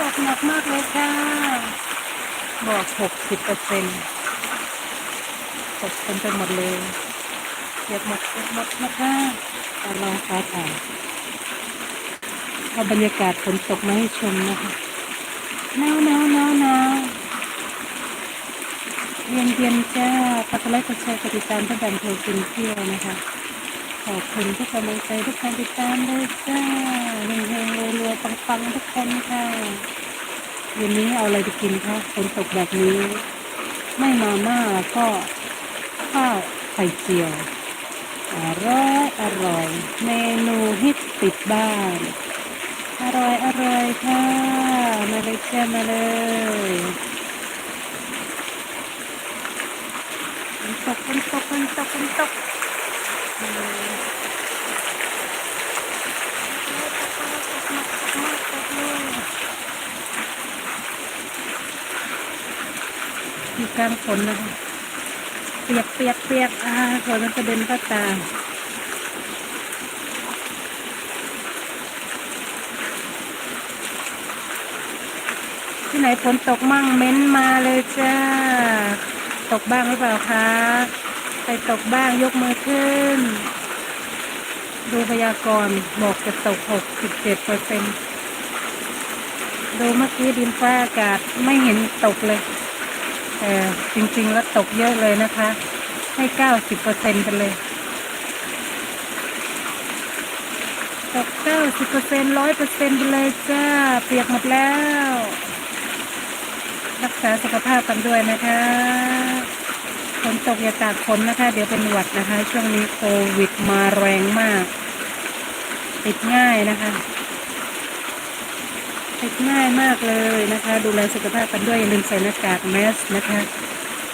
ตกหนักมากเลยค่ะ บอกหกสิบเปอร์เซ็นต์ตกเต็มไปหมดเลยเก็บหมดเก็บหมดนะคะแต่ลองฟ้าถ่าเอาบรรยากาศฝนตกมาให้ชมนะคะหนาวหนาวหนาวหนาวเย็นเย็นจ้าปักไลค์กดแชร์กดติดตามเพื่อแบ่งเธอกินเที่ยวนะคะ อบคุณทุกกำลังใจทุกการติดตามเลยจ้าเฮงเฮงรวยรวยปังปังๆทุกคนค่ะเย็นนี้เอาอะไรไปกินคะฝนตกแบบนี้ ไม่มาม่าก็ข้าวไข่เจียว อร่อยอร่อย เมนูฮิตติดบ้าน อร่อยอร่อยค่ะ มาเลยจ้ามาเลยฝนตกฝนตกฝนตกฝนตก อยู่กลางฝนนะคะ เปียกเปียกเปียกอ่าฝนมันกระเด็นเข้าตาที่ไหนฝนตกมั่งเม้นมาเลยจ้า ตกบ้างหรือเปล่าคะใครตกบ้างยกมือขึ้น ดูพยากรณ์บอกจะตก 67เปอร์เซ็นดูเมื่อกี้ดินฟ้าอากาศไม่เห็นตกเลย แต่จริงๆแล้วตกเยอะเลยนะคะ ให้90เปอร์เซ็นไปเลย ตก90เปอร์เซ็นร้อยเปอร์เซ็นไปเลยจ้า เปียกหมดแล้ว รักษาสุขภาพกันด้วยนะคะฝนตกอย่าตากฝนนะคะ เดี๋ยวเป็นหวัดนะคะ ช่วงนี้โควิดมาแรงมาก ติดง่ายนะคะ ติดง่ายมากเลยนะคะ ดูแลสุขภาพกันด้วยอย่าลืมใส่หน้ากากแมสนะคะ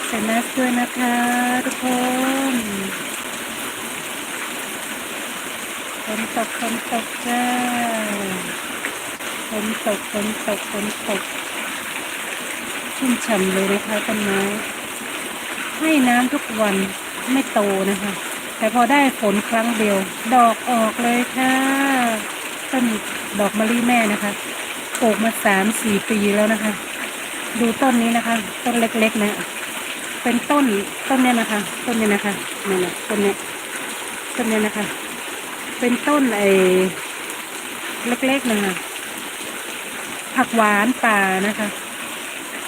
ใส่แมสด้วยนะคะทุกคนฝนตกฝนตกจ้าฝนตกฝนตกฝนตกชุ่มฉ่ำเลยนะคะต้นไม้ให้น้ำทุกวันไม่โตนะคะ แต่พอได้ฝนครั้งเดียว ดอกออกเลยค่ะต้นดอกมะลิแม่นะคะ ปลูกมาสามสี่ปีแล้วนะคะ ดูต้นนี้นะคะ ต้นเล็กๆนะ เป็นต้นต้นเนี้ยนะคะ ต้นเนี้ยนะคะนี่นะต้นเนี้ยต้นเนี้ยนะคะ เป็นต้นไอ้เล็กๆนะคะผักหวานป่านะคะ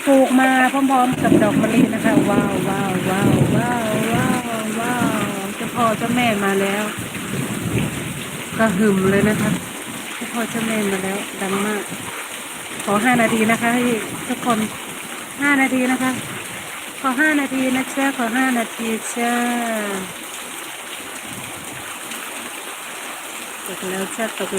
ปลูกมาพร้อมๆกับดอกมะลินะคะ ว้าวว้าวว้าวว้าวว้าวว้าวเจ้าพ่อเจ้าแม่มาแล้วก็หึมเลยนะคะเจ้าพ่อเจ้าแม่มาแล้วดังมาก ขอห้านาทีนะคะให้ทุกคนห้านาทีนะคะ ขอห้านาทีนะเจ้าขอห้านาทีเจ้าตกแล้วเจ้าตก